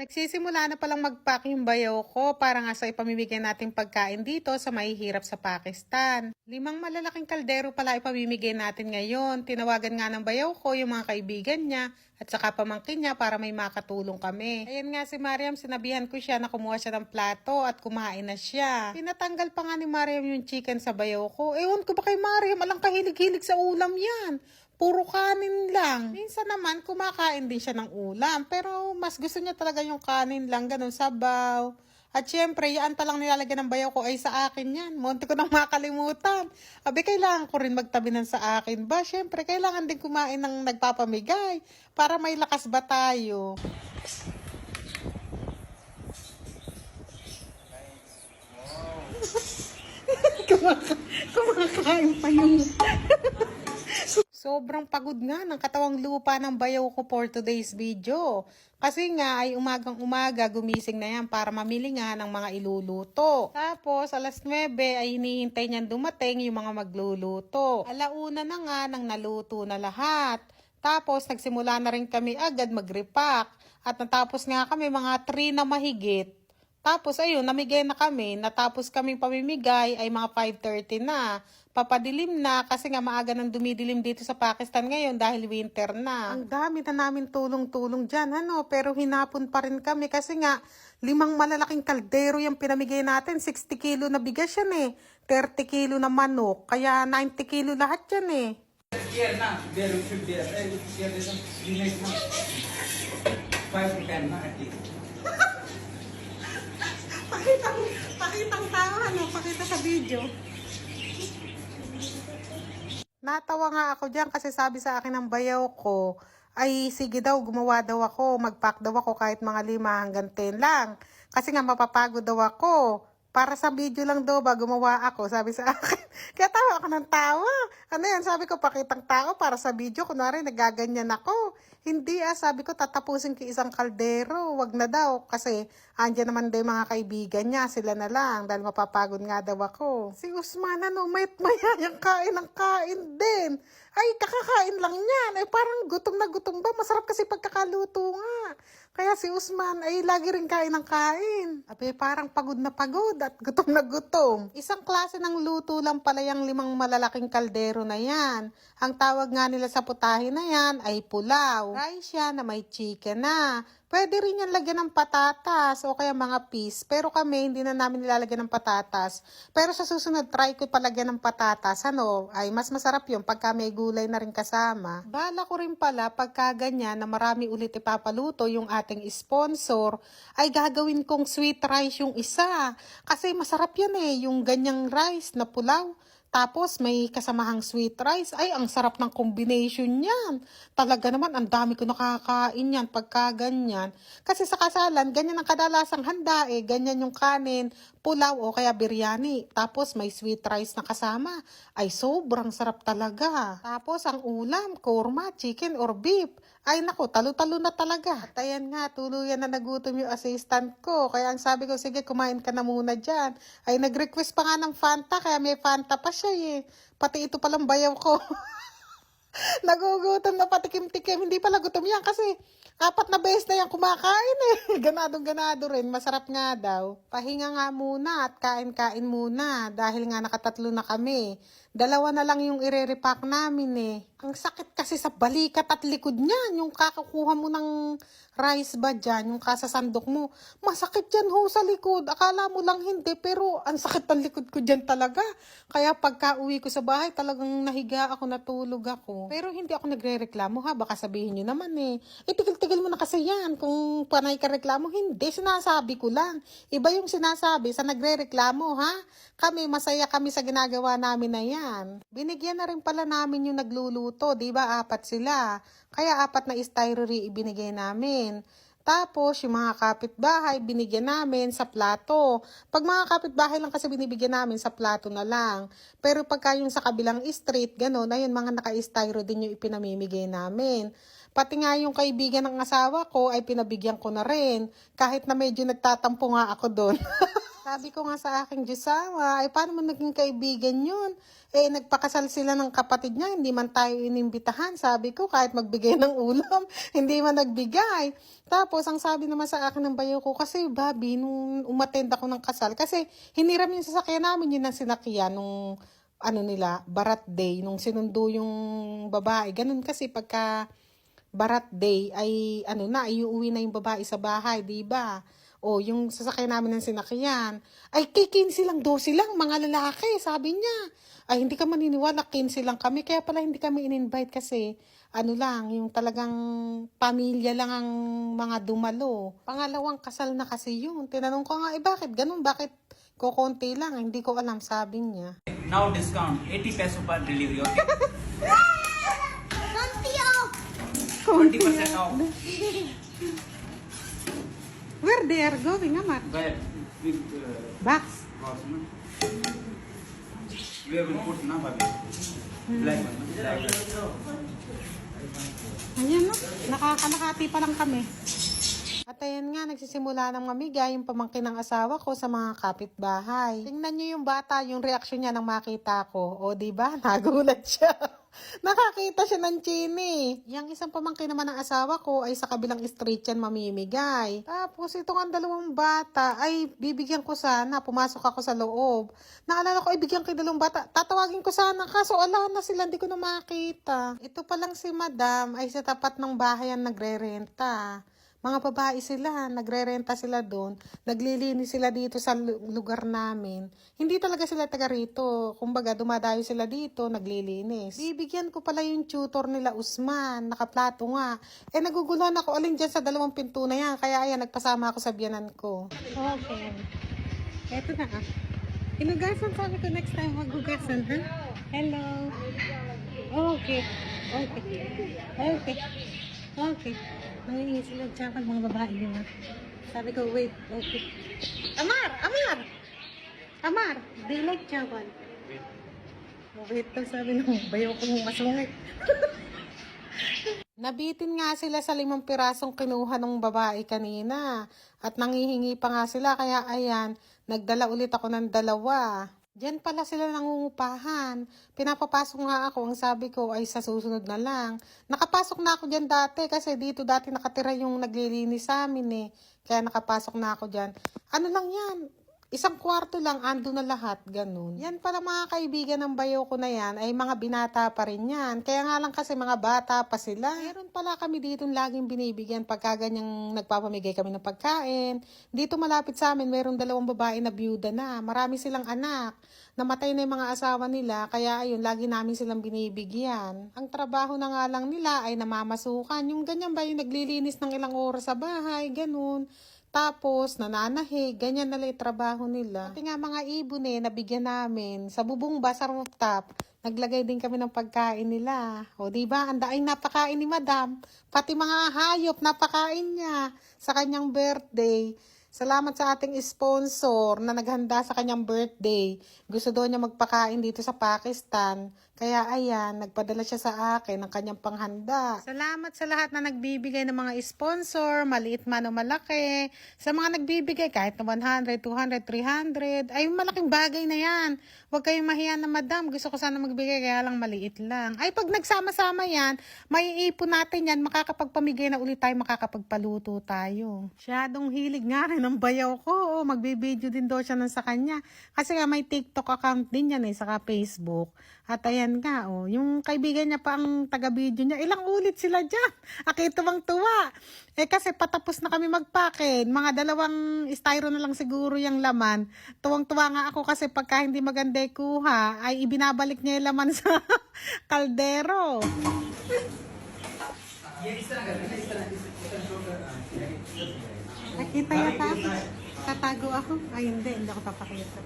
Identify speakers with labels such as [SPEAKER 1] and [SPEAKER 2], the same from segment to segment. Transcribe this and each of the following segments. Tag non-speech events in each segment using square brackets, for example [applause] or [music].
[SPEAKER 1] Nagsisimula na palang mag-pack yung bayaw ko para nga sa ipamimigay nating pagkain dito sa mahihirap sa Pakistan. Limang malalaking kaldero pala ipamimigay natin ngayon. Tinawagan nga ng bayaw ko yung mga kaibigan niya at saka pamangkin niya para may makatulong kami. Ayan nga si Mariam, sinabihan ko siya na kumuha siya ng plato at kumain na siya. Pinatanggal pa nga ni Mariam yung chicken sa bayaw ko. Ewan ko ba kay Mariam, alang kahilig-hilig sa ulam yan. Puro kanin lang. Minsan naman, kumakain din siya ng ulam. Pero mas gusto niya talaga yung kanin lang, ganun, sabaw. At syempre, yan pa lang nilalagyan ng bayaw ko ay sa akin yan. Munti ko nang makalimutan. Abi, kailangan ko rin magtabi ng sa akin ba? Syempre, kailangan din kumain ng nagpapamigay para may lakas ba tayo. Kumaka- [laughs] kumakain pa yung... Sobrang pagod nga ng katawang lupa ng bayaw ko for today's video. Kasi nga ay umagang umaga gumising na yan para mamili nga ng mga iluluto. Tapos alas 9 ay hinihintay niyan dumating yung mga magluluto. Alauna na nga nang naluto na lahat. Tapos nagsimula na rin kami agad mag-repack. At natapos nga kami mga 3 na mahigit. Tapos ayun, namigay na kami. Natapos kaming pamimigay ay mga 5.30 na. Papadilim na kasi nga maaga nang dumidilim dito sa Pakistan ngayon dahil winter na. Ang dami na namin tulong-tulong dyan, ano? Pero hinapon pa rin kami kasi nga limang malalaking kaldero yung pinamigay natin. 60 kilo na bigas yan eh. 30 kilo na manok. Kaya 90 kilo lahat yan eh.
[SPEAKER 2] Here na, there we should be. Eh, here is some nice na. Five to ten na at least. [laughs]
[SPEAKER 1] Pakitang, pakitang tao, ano? Pakita sa video. Natawa nga ako dyan kasi sabi sa akin ng bayaw ko, ay sige daw, gumawa daw ako, mag-pack daw ako kahit mga lima hanggang 10 lang. Kasi nga mapapagod daw ako. Para sa video lang daw ba, gumawa ako, sabi sa akin. [laughs] Kaya tawa ako ng tawa. Ano yan, sabi ko, pakitang tao para sa video. Kunwari, nagaganyan ako. Hindi ah, sabi ko, tatapusin ko isang kaldero. Wag na daw, kasi andyan naman daw mga kaibigan niya, sila na lang, dahil mapapagod nga daw ako. Si Usman, ano, mayat maya yung kain ng kain din. Ay, kakakain lang yan. Ay, parang gutom na gutom ba? Masarap kasi pagkakaluto nga. Kaya si Usman ay lagi rin kain ng kain. Abi, parang pagod na pagod at gutom na gutom. Isang klase ng luto lang pala yung limang malalaking kaldero na yan. Ang tawag nga nila sa putahe na yan ay pulaw. Rice yan na may chicken na. Pwede rin yan lagyan ng patatas o kaya mga peas. Pero kami, hindi na namin nilalagyan ng patatas. Pero sa susunod, try ko palagyan ng patatas. Ano, ay mas masarap yung pagka may gulay na rin kasama. Bala ko rin pala pagka ganyan na marami ulit ipapaluto yung ating sponsor, ay gagawin kong sweet rice yung isa. Kasi masarap yan eh, yung ganyang rice na pulaw. Tapos may kasamahang sweet rice. Ay, ang sarap ng combination niyan. Talaga naman, ang dami ko nakakain yan pagka ganyan. Kasi sa kasalan, ganyan ang kadalasang handa eh. Ganyan yung kanin, pulaw o kaya biryani. Tapos may sweet rice na kasama. Ay, sobrang sarap talaga. Tapos ang ulam, korma, chicken or beef. Ay nako, talo-talo na talaga. At ayan nga, tuluyan na nagutom yung assistant ko. Kaya ang sabi ko, sige, kumain ka na muna dyan. Ay nag-request pa nga ng Fanta, kaya may Fanta pa siya eh. Pati ito palang bayaw ko. [laughs] Nagugutom na patikim-tikim. Hindi pala gutom yan kasi apat na beses na yan kumakain eh. [laughs] Ganadong ganado rin. Masarap nga daw. Pahinga nga muna at kain-kain muna dahil nga nakatatlo na kami. Dalawa na lang yung ire-repack namin eh. Ang sakit kasi sa balikat at likod niyan. Yung kakakuha mo ng rice ba dyan, yung kasasandok mo. Masakit yan ho sa likod. Akala mo lang hindi, pero ang sakit ng likod ko dyan talaga. Kaya pagka uwi ko sa bahay, talagang nahiga ako, natulog ako. Pero hindi ako nagre-reklamo ha, baka sabihin nyo naman eh. Itigil-tigil mo na kasi yan. Kung panay ka reklamo, hindi. Sinasabi ko lang. Iba yung sinasabi sa nagre-reklamo ha. Kami, masaya kami sa ginagawa namin na yan. Binigyan na rin pala namin yung nagluluto, di ba? Apat sila. Kaya apat na styrory ibinigay namin. Tapos, yung mga kapitbahay, binigyan namin sa plato. Pag mga kapitbahay lang kasi binibigyan namin sa plato na lang. Pero pagka yung sa kabilang street, gano'n, ayun, mga naka-styro din yung ipinamimigay namin. Pati nga yung kaibigan ng asawa ko ay pinabigyan ko na rin. Kahit na medyo nagtatampo nga ako doon. [laughs] Sabi ko nga sa aking Diyosawa, ay paano mo naging kaibigan yun? Eh, nagpakasal sila ng kapatid niya, hindi man tayo inimbitahan. Sabi ko, kahit magbigay ng ulam, [laughs] hindi man nagbigay. Tapos, ang sabi naman sa akin ng bayo ko, kasi Bobby, nung umattend ako ng kasal, kasi hiniram yung sasakyan namin, yun ang sinakyan nung ano nila, barat day, nung sinundo yung babae. Ganun kasi pagka barat day ay ano na, iuwi na yung babae sa bahay, di ba? O yung sasakyan namin ng sinakyan, ay kay 15 lang, 12 lang, mga lalaki, sabi niya. Ay hindi ka maniniwala, 15 lang kami, kaya pala hindi kami in-invite kasi ano lang, yung talagang pamilya lang ang mga dumalo. Pangalawang kasal na kasi yun. Tinanong ko nga, eh bakit ganun? Bakit kukonti lang? Hindi ko alam, sabi niya.
[SPEAKER 2] Now discount 80 peso per delivery. Okay? [laughs] 20% off.
[SPEAKER 1] Where they are going, Amar?
[SPEAKER 2] Where? With uh,
[SPEAKER 1] Box.
[SPEAKER 2] box, no? Where will put na babi? Black one. Black one.
[SPEAKER 1] Ayan no, nakakalakati pa lang kami. At ayan nga, nagsisimula ng mamigay yung pamangkin ng asawa ko sa mga kapitbahay. Tingnan niyo yung bata, yung reaksyon niya nang makita ko. O, di ba? [laughs] Nagulat siya. [laughs] Nakakita siya ng chini. Yung isang pamangkin naman ng asawa ko ay sa kabilang street yan mamimigay. Tapos itong ang dalawang bata ay bibigyan ko sana. Pumasok ako sa loob. Naalala ko ay bigyan yung dalawang bata. Tatawagin ko sana kaso ala na sila hindi ko na makita. Ito pa lang si madam ay sa tapat ng bahay ang nagre-renta. Mga babae sila, nagre-renta sila doon, naglilinis sila dito sa lu- lugar namin. Hindi talaga sila taga rito. Kumbaga, dumadayo sila dito, naglilinis. Bibigyan ko pala yung tutor nila, Usman. Nakaplato nga. Eh, naguguluhan ako alin dyan sa dalawang pinto na yan. Kaya ayan, nagpasama ako sa biyanan ko. Okay. Eto na ah. Inugasan sabi ko next time maghugasan, ha? Hello. Okay. Okay. Okay. Okay. Nangingi sila dyan pag mga babae yun, ha? Sabi ko, wait, okay. Amar! Amar! Amar! Do you like chawan? Oh, wait daw sabi nung bayo kong masungit. [laughs] Nabitin nga sila sa limang pirasong kinuha ng babae kanina. At nangihingi pa nga sila, kaya ayan, nagdala ulit ako ng dalawa. Diyan pala sila nangungupahan. Pinapapasok nga ako, ang sabi ko ay sa susunod na lang. Nakapasok na ako diyan dati kasi dito dati nakatira yung naglilinis sa amin eh. Kaya nakapasok na ako diyan. Ano lang yan? Isang kwarto lang, ando na lahat, ganun. Yan pala mga kaibigan ng bayo ko na yan, ay mga binata pa rin yan. Kaya nga lang kasi mga bata pa sila. Meron pala kami dito laging binibigyan pagka ganyang nagpapamigay kami ng pagkain. Dito malapit sa amin, merong dalawang babae na byuda na. Marami silang anak. Namatay na yung mga asawa nila, kaya ayun, lagi namin silang binibigyan. Ang trabaho na nga lang nila ay namamasukan. Yung ganyan ba yung naglilinis ng ilang oras sa bahay, ganun. Tapos, nananahi, ganyan na lang trabaho nila. Pati nga mga ibon eh, nabigyan namin. Sa bubong ba, sa rooftop, naglagay din kami ng pagkain nila. O, di ba? Ang daing napakain ni madam. Pati mga hayop, napakain niya sa kanyang birthday. Salamat sa ating sponsor na naghanda sa kanyang birthday. Gusto daw niya magpakain dito sa Pakistan. Kaya ayan, nagpadala siya sa akin ng kanyang panghanda. Salamat sa lahat na nagbibigay ng mga sponsor, maliit man o malaki. Sa mga nagbibigay kahit na 100, 200, 300, ay malaking bagay na yan. Huwag kayong mahiya na madam, gusto ko sana magbigay kaya lang maliit lang. Ay pag nagsama-sama yan, maiipon natin yan, makakapagpamigay na ulit tayo, makakapagpaluto tayo. Siyadong hilig nga rin ng bayaw ko, oh, magbibideo din daw siya ng sa kanya. Kasi nga may TikTok account din yan eh, saka Facebook. At ayan nga, oh, yung kaibigan niya pa ang taga-video niya, ilang ulit sila dyan. [laughs] Akituwang tuwa. Eh kasi patapos na kami magpakin, mga dalawang styro na lang siguro yung laman. Tuwang-tuwa nga ako kasi pagka hindi maganda kuha, ay ibinabalik niya yung laman [laughs] sa kaldero. Nakita yata ako. Tatago ako. Ay hindi, hindi ako papakita.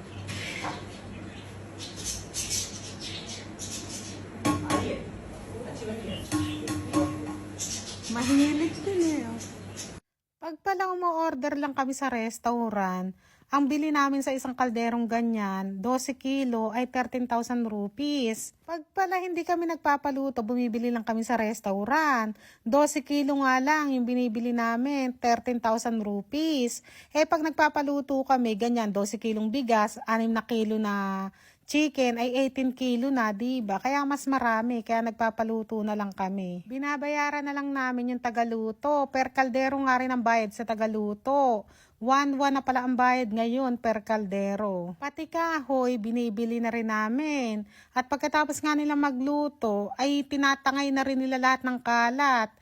[SPEAKER 1] Pala umu-order lang kami sa restaurant, ang bili namin sa isang kalderong ganyan, 12 kilo ay 13,000 rupees. Pag pala hindi kami nagpapaluto, bumibili lang kami sa restaurant. 12 kilo nga lang yung binibili namin, 13,000 rupees. Eh pag nagpapaluto kami, ganyan, 12 kilong bigas, 6 na kilo na chicken ay 18 kilo na, di ba? Kaya mas marami, kaya nagpapaluto na lang kami. Binabayaran na lang namin yung tagaluto. Per kaldero nga rin ang bayad sa tagaluto. 1-1 na pala ang bayad ngayon per kaldero. Pati kahoy, binibili na rin namin. At pagkatapos nga nila magluto, ay tinatangay na rin nila lahat ng kalat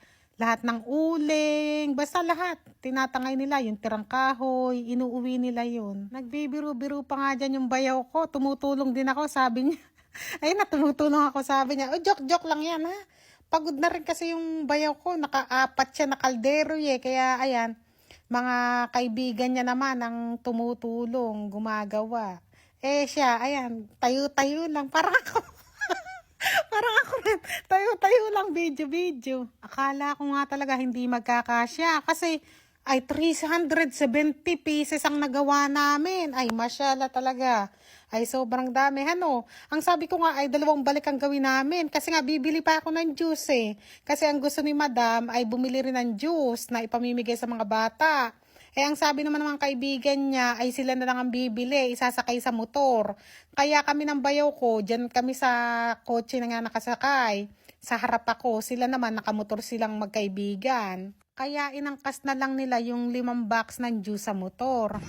[SPEAKER 1] lahat ng uling, basta lahat. Tinatangay nila yung tirang kahoy, inuuwi nila yun. Nagbibiru-biru pa nga dyan yung bayaw ko, tumutulong din ako, sabi niya. [laughs] Ayun na, tumutulong ako, sabi niya. Oh, joke-joke lang yan, ha? Pagod na rin kasi yung bayaw ko, nakaapat siya na kaldero, eh. Kaya, ayan, mga kaibigan niya naman ang tumutulong, gumagawa. Eh siya, ayan, tayo-tayo lang, parang ako. [laughs] Tayo-tayo lang video-video. Akala ko nga talaga hindi magkakasya kasi ay 370 pieces ang nagawa namin. Ay, masyala talaga. Ay, sobrang dami. Ano, ang sabi ko nga ay dalawang balik ang gawin namin. Kasi nga, bibili pa ako ng juice eh. Kasi ang gusto ni madam ay bumili rin ng juice na ipamimigay sa mga bata. Eh, ang sabi naman ng kaibigan niya ay sila na lang ang bibili, isasakay sa motor. Kaya kami ng bayaw ko, dyan kami sa kotse na nga nakasakay. Sa harap ako, sila naman nakamotor silang magkaibigan. Kaya inangkas na lang nila yung limang box ng juice sa motor.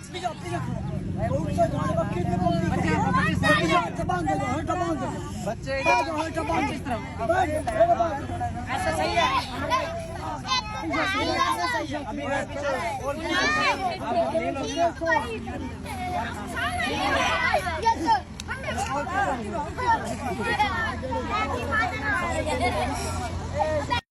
[SPEAKER 3] 好的
[SPEAKER 1] 好的好的好的好的好的好的好的好的